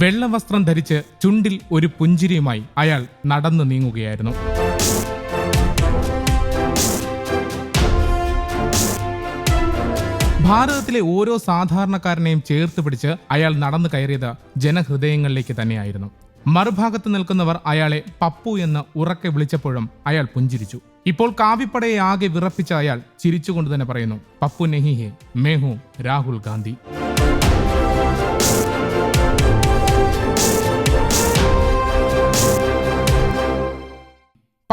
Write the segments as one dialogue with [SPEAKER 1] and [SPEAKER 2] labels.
[SPEAKER 1] വെള്ളവസ്ത്രം ധരിച്ച് ചുണ്ടിൽ ഒരു പുഞ്ചിരിയുമായി അയാൾ നടന്നു നീങ്ങുകയായിരുന്നു. ഭാരതത്തിലെ ഓരോ സാധാരണക്കാരനെയും ചേർത്ത് പിടിച്ച് അയാൾ നടന്നു കയറിയത് ജനഹൃദയങ്ങളിലേക്ക് തന്നെയായിരുന്നു. മറുഭാഗത്ത് നിൽക്കുന്നവർ അയാളെ പപ്പു എന്ന് ഉറക്കെ വിളിച്ചപ്പോഴും അയാൾ പുഞ്ചിരിച്ചു. ഇപ്പോൾ കാവിപ്പടയെ ആകെ വിറപ്പിച്ച അയാൾ ചിരിച്ചുകൊണ്ട് തന്നെ പറയുന്നു പപ്പു നെഹിഹെ മേഹു രാഹുൽ ഗാന്ധി.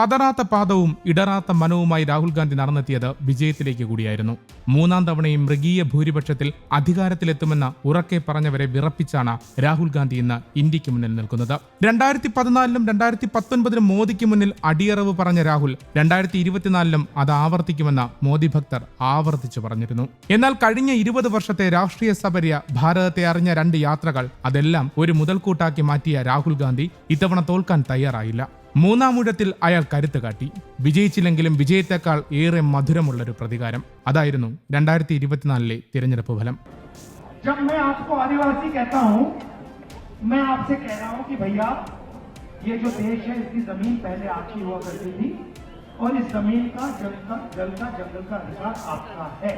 [SPEAKER 1] പതറാത്ത പാദവും ഇടറാത്ത മനവുമായി രാഹുൽ ഗാന്ധി നടന്നെത്തിയത് വിജയത്തിലേക്ക് കൂടിയായിരുന്നു. മൂന്നാം തവണയും മൃഗീയ ഭൂരിപക്ഷത്തിൽ അധികാരത്തിലെത്തുമെന്ന ഉറക്കെ പറഞ്ഞവരെ വിറപ്പിച്ചാണ് രാഹുൽ ഗാന്ധി ഇന്ന് ഇന്ത്യയ്ക്ക് മുന്നിൽ നിൽക്കുന്നത്. രണ്ടായിരത്തി പതിനാലിലും രണ്ടായിരത്തി പത്തൊൻപതിലും മോദിക്ക് മുന്നിൽ അടിയറവ് പറഞ്ഞ രാഹുൽ രണ്ടായിരത്തി ഇരുപത്തിനാലിലും അത് ആവർത്തിക്കുമെന്ന് മോദി ഭക്തർ ആവർത്തിച്ചു പറഞ്ഞിരുന്നു. എന്നാൽ കഴിഞ്ഞ ഇരുപത് വർഷത്തെ രാഷ്ട്രീയ സപര്യ ഭാരതത്തെ അറിഞ്ഞ രണ്ട് യാത്രകൾ അതെല്ലാം ഒരു മുതൽക്കൂട്ടാക്കി മാറ്റിയ രാഹുൽ ഗാന്ധി ഇത്തവണ തോൽക്കാൻ തയ്യാറായില്ല. മൂന്നാമൂഴത്തിൽ അയാൾ കരുത്ത് കാട്ടി വിജയിച്ചില്ലെങ്കിലും വിജയത്തെക്കാൾ ഏറെ മധുരമുള്ളൊരു പ്രതികാരം അതായിരുന്നു രണ്ടായിരത്തി ഇരുപത്തിനാലിലെ തിരഞ്ഞെടുപ്പ് ഫലം
[SPEAKER 2] जब मैं आपको आदिवासी कहता हूं मैं आपसे कह रहा हूं कि भैया ये जो देश है इसकी जमीन पहले आपकी हुआ करती थी और इस जमीन का जल का जल का जंगल का अधिकार आपका है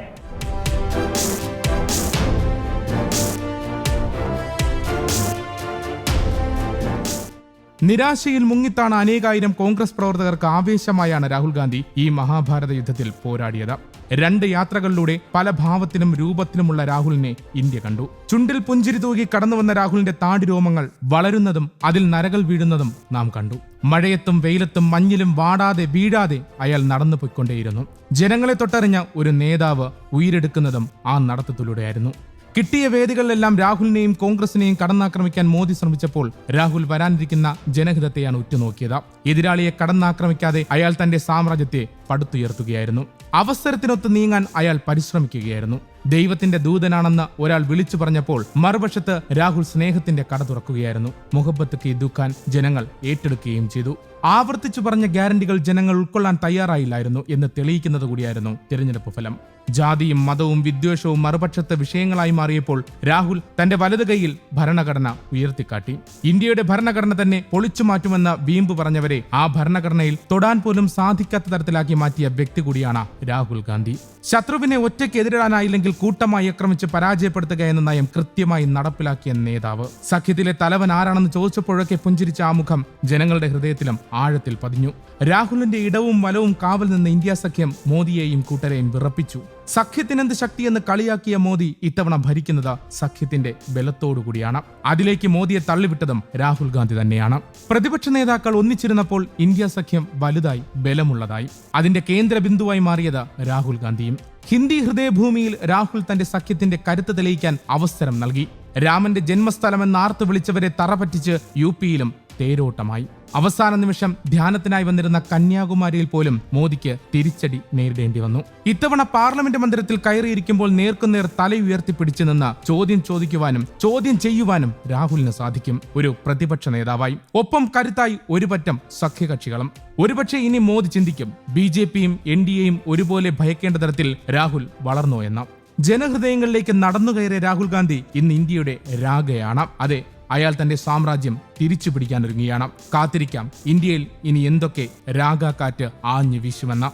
[SPEAKER 1] നിരാശയിൽ മുങ്ങിത്താണ് അനേകായിരം കോൺഗ്രസ് പ്രവർത്തകർക്ക് ആവേശമായാണ് രാഹുൽ ഗാന്ധി ഈ മഹാഭാരത യുദ്ധത്തിൽ പോരാടിയത്. രണ്ട് യാത്രകളിലൂടെ പല ഭാവത്തിലും രൂപത്തിലുമുള്ള രാഹുലിനെ ഇന്ത്യ കണ്ടു. ചുണ്ടിൽ പുഞ്ചിരി തൂകി കടന്നുവന്ന രാഹുലിന്റെ താടിരോമങ്ങൾ വളരുന്നതും അതിൽ നരകൾ വീഴുന്നതും നാം കണ്ടു. മഴയത്തും വെയിലത്തും മഞ്ഞിലും വാടാതെ വീഴാതെ അയാൾ നടന്നു പോയിക്കൊണ്ടേയിരുന്നു ജനങ്ങളെ തൊട്ടറിഞ്ഞ ഒരു നേതാവ് ഉയരെടുക്കുന്നതും ആ നടത്തത്തിലൂടെയായിരുന്നു. കിട്ടിയ വേദികളിലെല്ലാം രാഹുലിനെയും കോൺഗ്രസിനെയും കടന്നാക്രമിക്കാൻ മോദി ശ്രമിച്ചപ്പോൾ രാഹുൽ വരാനിരിക്കുന്ന ജനഹിതത്തെയാണ് ഉറ്റുനോക്കിയത്. എതിരാളിയെ കടന്നാക്രമിക്കാതെ അയാൾ തന്റെ സാമ്രാജ്യത്തെ പടുത്തുയർത്തുകയായിരുന്നു. അവസരത്തിനൊത്ത് നീങ്ങാൻ അയാൾ പരിശ്രമിക്കുകയായിരുന്നു. ദൈവത്തിന്റെ ദൂതനാണെന്ന് ഒരാൾ വിളിച്ചു പറഞ്ഞപ്പോൾ മറുവശത്ത് രാഹുൽ സ്നേഹത്തിന്റെ കട തുറക്കുകയായിരുന്നു. മുഹബത്ത് കി ദുഃഖാൻ ജനങ്ങൾ ഏറ്റെടുക്കുകയും ചെയ്തു. ആവർത്തിച്ചു പറഞ്ഞ ഗ്യാരണ്ടികൾ ജനങ്ങൾ ഉൾക്കൊള്ളാൻ തയ്യാറായില്ലായിരുന്നു എന്ന് തെളിയിക്കുന്നത് കൂടിയായിരുന്നു തിരഞ്ഞെടുപ്പ് ഫലം. ജാതിയും മതവും വിദ്വേഷവും മറുപക്ഷത്തെ വിഷയങ്ങളായി മാറിയപ്പോൾ രാഹുൽ തന്റെ വലതു കൈയിൽ ഭരണഘടന ഉയർത്തിക്കാട്ടി. ഇന്ത്യയുടെ ഭരണഘടന തന്നെ പൊളിച്ചു മാറ്റുമെന്ന വീമ്പ് പറഞ്ഞവരെ ആ ഭരണഘടനയിൽ തൊടാൻ പോലും സാധിക്കാത്ത തരത്തിലാക്കി മാറ്റിയ വ്യക്തി കൂടിയാണ് രാഹുൽ ഗാന്ധി. ശത്രുവിനെ ഒറ്റയ്ക്ക് എതിരിടാനായില്ലെങ്കിൽ കൂട്ടമായി ആക്രമിച്ച് പരാജയപ്പെടുത്തുക എന്ന നയം കൃത്യമായി നടപ്പിലാക്കിയ നേതാവ്. സഖ്യത്തിലെ തലവൻ ആരാണെന്ന് ചോദിച്ചപ്പോഴൊക്കെ പുഞ്ചിരിച്ച ആ മുഖം ജനങ്ങളുടെ ഹൃദയത്തിലും ആഴത്തിൽ പതിഞ്ഞു. രാഹുലിന്റെ ഇടവും വലവും കാവൽ നിന്ന് ഇന്ത്യ സഖ്യം മോദിയെയും കൂട്ടരെയും വിറപ്പിച്ചു. സഖ്യത്തിനെന്ത് ശക്തിയെന്ന് കളിയാക്കിയ മോദി ഇത്തവണ ഭരിക്കുന്നത് സഖ്യത്തിന്റെ ബലത്തോടുകൂടിയാണ്. അതിലേക്ക് മോദിയെ തള്ളിവിട്ടതും രാഹുൽ ഗാന്ധി തന്നെയാണ്. പ്രതിപക്ഷ നേതാക്കൾ ഒന്നിച്ചിരുന്നപ്പോൾ ഇന്ത്യ സഖ്യം വലുതായി ബലമുള്ളതായി. അതിന്റെ കേന്ദ്ര ബിന്ദുവായി മാറിയത് രാഹുൽ ഗാന്ധിയും. ഹിന്ദി ഹൃദയഭൂമിയിൽ രാഹുൽ തന്റെ സഖ്യത്തിന്റെ കരുത്ത് തെളിയിക്കാൻ അവസരം നൽകി. രാമന്റെ ജന്മസ്ഥലമെന്ന് ആർത്തു വിളിച്ചവരെ തറപറ്റിച്ച് യു പിയിലും തേരോട്ടമായി. അവസാന നിമിഷം ധ്യാനത്തിനായി വന്നിരുന്ന കന്യാകുമാരിയിൽ പോലും മോദിക്ക് തിരിച്ചടി നേരിടേണ്ടി വന്നു. ഇത്തവണ പാർലമെന്റ് മന്ദിരത്തിൽ കയറിയിരിക്കുമ്പോൾ നേർക്കുനേർ തല ഉയർത്തിപ്പിടിച്ചു നിന്ന് ചോദ്യം ചോദിക്കുവാനും ചോദ്യം ചെയ്യുവാനും രാഹുലിന് സാധിക്കും. ഒരു പ്രതിപക്ഷ നേതാവായി. ഒപ്പം കരുത്തായി ഒരു പറ്റം സഖ്യകക്ഷികളും. ഒരുപക്ഷെ ഇനി മോദി ചിന്തിക്കും ബി ജെ പിയും എൻ ഡി എയും ഒരുപോലെ ഭയക്കേണ്ട തരത്തിൽ രാഹുൽ വളർന്നു എന്ന. ജനഹൃദയങ്ങളിലേക്ക് നടന്നു കയറിയ രാഹുൽ ഗാന്ധി ഇന്ന് ഇന്ത്യയുടെ രാഗയാണ് അതെ അയാൾ തന്റെ സാമ്രാജ്യം തിരിച്ചു പിടിക്കാൻ ഒരുങ്ങിയാണ് കാത്തിരിക്കാം. ഇന്ത്യയിൽ ഇനി എന്തൊക്കെ രാഗാക്കാറ്റ് ആഞ്ഞു വീശുമെന്ന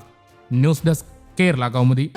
[SPEAKER 1] ന്യൂസ് ഡെസ്ക് കേരള കൗമുദി.